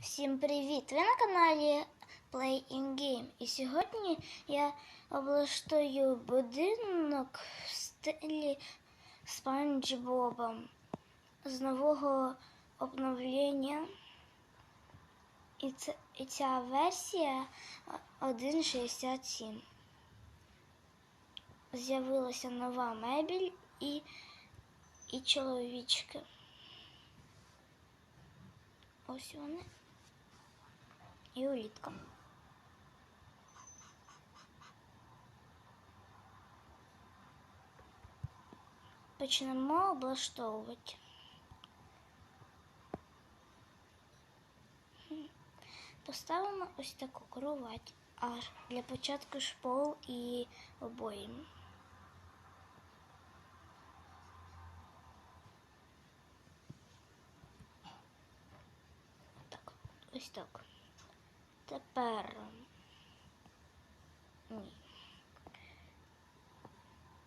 Всім привіт! Ви на каналі Play in Game. І сьогодні я облаштую будинок в стилі Спанч Боба з нового обновлення. І, це, і ця версія 1.67. З'явилася нова мебіль і, і чоловічки. Ось вони. І улітка. Почнемо облаштовувати. Хм. Поставимо ось таку кровать. А для початку шпол і обої. Так, ось так. Тепер. Ні.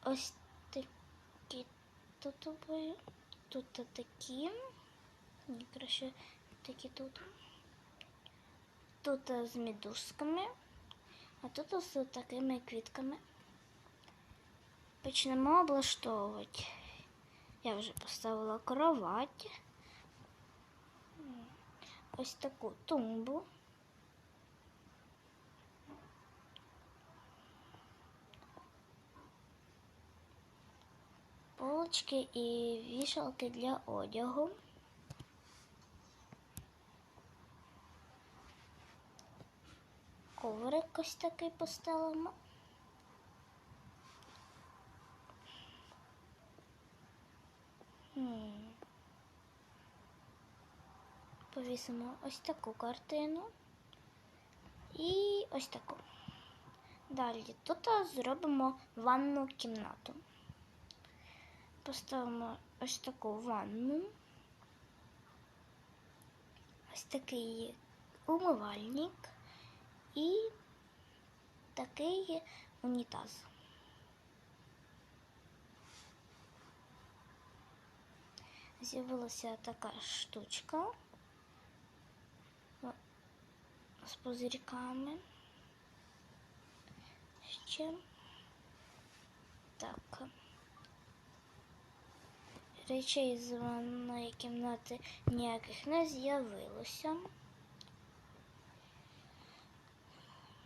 Ось такі тут обоє. Тут такі. Ні, краще такі тут. Тут з медузками, а тут з такими квітками. Почнемо облаштовувати. Я вже поставила кровать. Ось таку тумбу. Полочки і вішалки для одягу. Коврик ось такий поставимо. Повісимо ось таку картину і ось таку. Далі тут зробимо ванну кімнату. Поставимо ось таку ванну. Ось такий умивальник і такий унітаз. З'явилася така штучка з пузирьками. Ще так. Речей з ванної кімнати ніяких не з'явилося.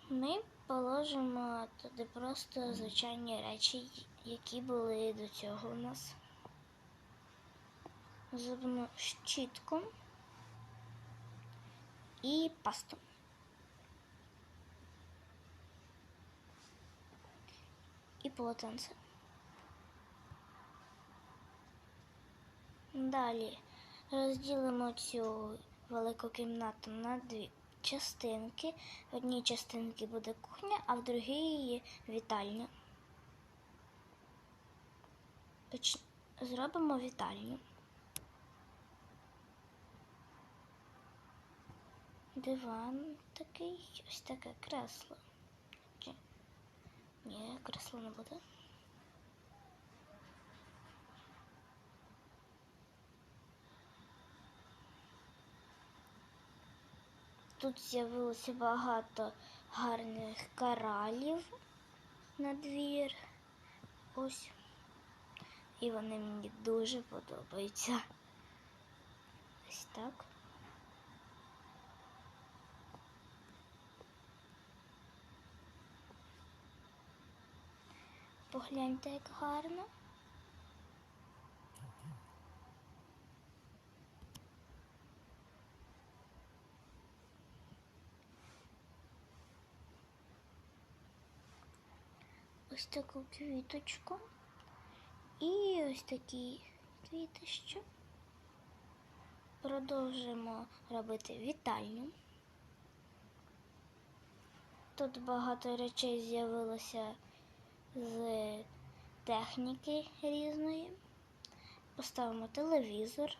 Ми положимо туди просто звичайні речі, які були до цього у нас. Зробимо щітку і пасту. І полотенце. Далі розділимо цю велику кімнату на дві частинки. В одній частинці буде кухня, а в другій вітальня. Поч... Зробимо вітальню. Диван такий, ось таке кресло. Ні, кресло не буде. Тут з'явилося багато гарних коралів на двір. Ось. І вони мені дуже подобаються. Ось так. Погляньте, як гарно. Ось таку квіточку і ось такі квітище. Продовжимо робити вітальню. Тут багато речей з'явилося з техніки різної. Поставимо телевізор,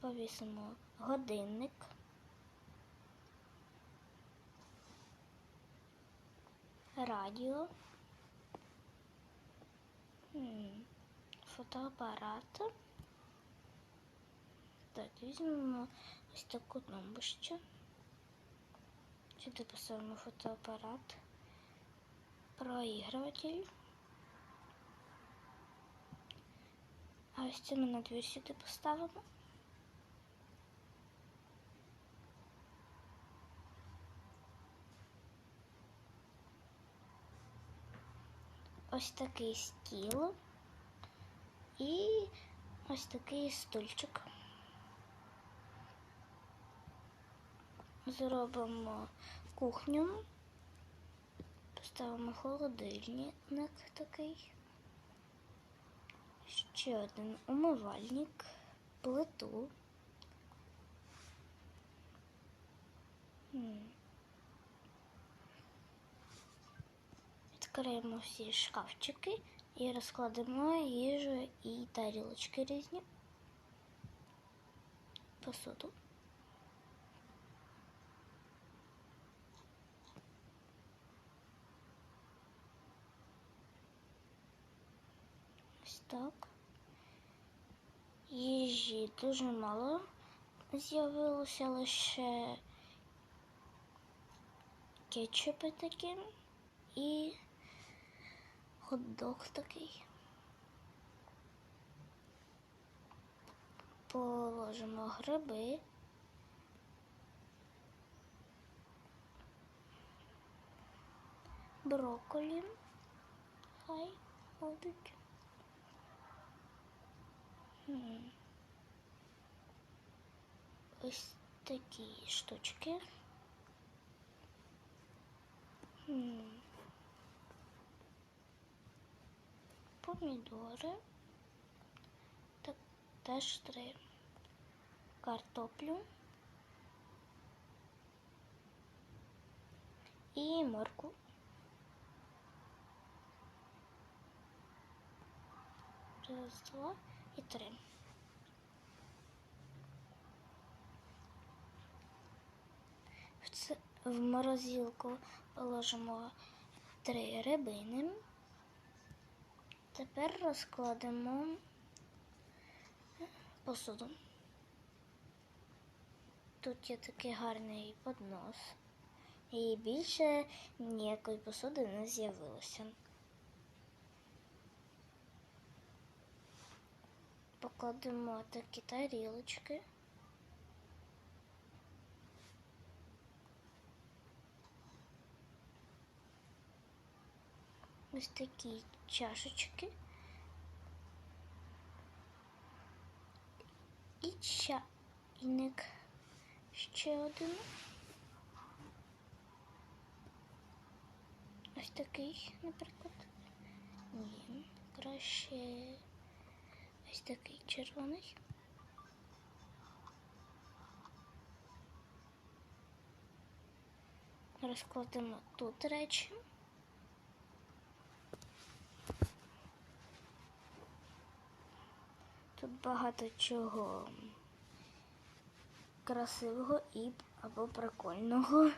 повісимо годинник. Радіо, фотоапарат, Так. Візьмемо ось таку тумбочку. Сюди поставимо фотоапарат, проігруватель. А ось це ми на двір сюди поставимо. Ось такий стіл і ось такий стульчик. Зробимо кухню, поставимо холодильник такий, ще один умивальник, плиту. Відкриємо всі шкафчики і розкладемо їжу і тарілочки різні. Посуду. Ось так. Їжі дуже мало з'явилося лише кетчупи такі і хот-дог такий. Положимо гриби. Брокколі. Хай будуть. Ось такі штучки. М. Помідори. Так, теж три. Картоплю. І морку. Раз, два і три. В, морозилку положимо три рибини. Тепер розкладемо посуду. Тут є такий гарний поднос. І більше ніякої посуди не з'явилося. Покладемо такі тарілочки. Ось такі чашечки. І чайник ще один. Ось такий, наприклад. Ні, краще ось такий червоний. Розкладемо тут речі. Тут багато чого красивого і або прикольного.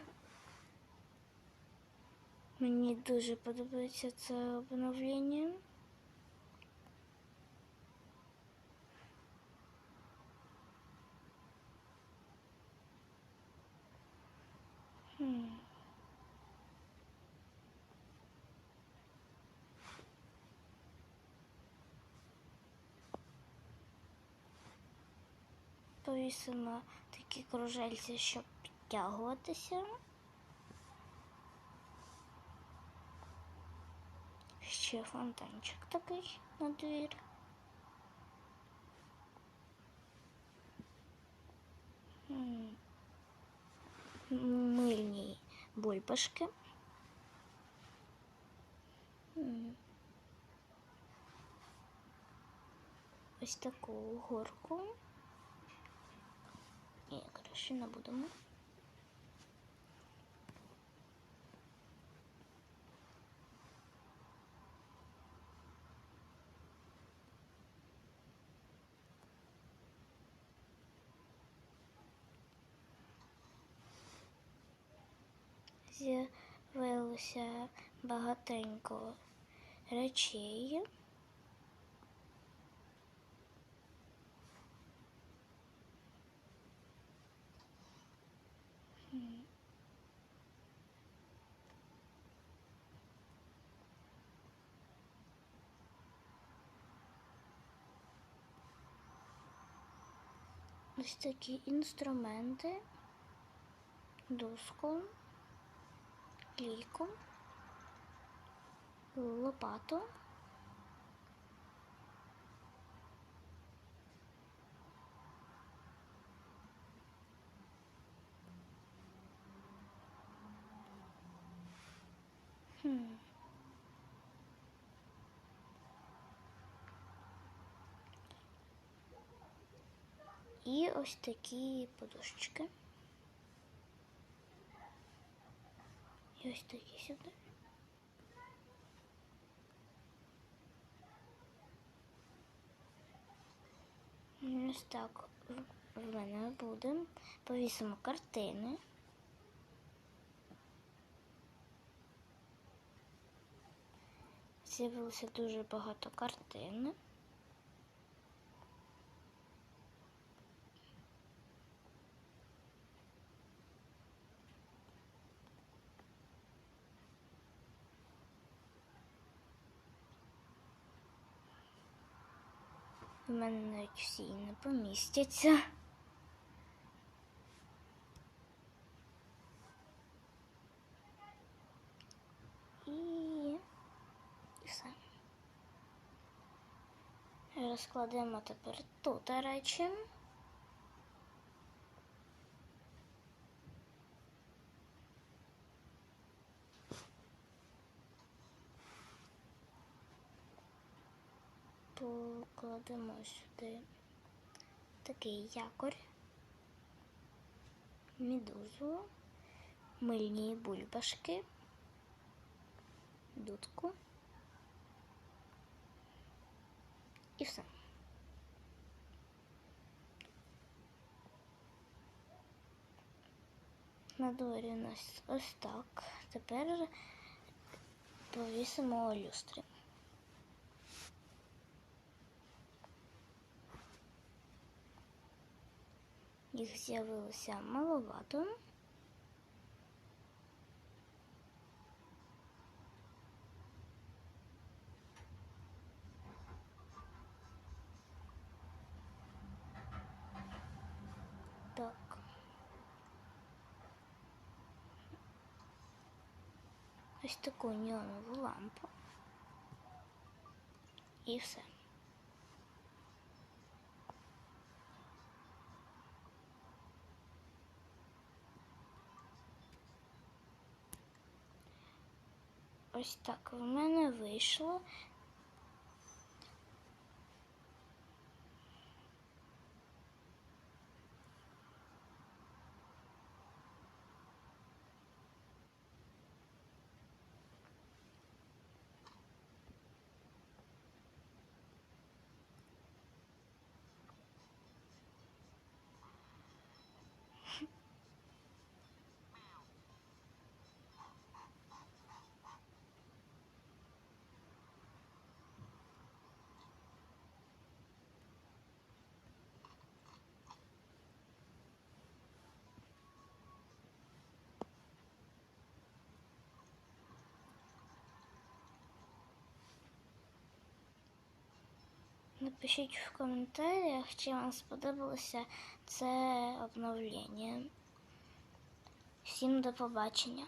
Мені дуже подобається це обновлення. Хм. Повісимо такі кружельці, щоб підтягуватися. Ще фонтанчик такий на двір. Мильні бульбашки. Ось таку горку. Краще не будемо. З'явилося багатенько речей. Ось такі інструменти, доску, лійку, лопату. Хм. І ось такі подушечки. І ось такі сюди. Ось так в- в мене буде. Повісимо картини. З'явилося дуже багато картин. Мене навіть всі не помістяться. І все. Розкладемо тепер тут речі. Покладемо сюди такий якорь, медузу, мильні бульбашки, дудку і все. На дворі у нас ось так. Тепер повісимо люстри. Їх з'явилося маловато. Так. Ось таку неонову лампу. І все. Ось так в мене вийшло. Напишіть в коментарях, чи вам сподобалося це обновлення. Всім до побачення.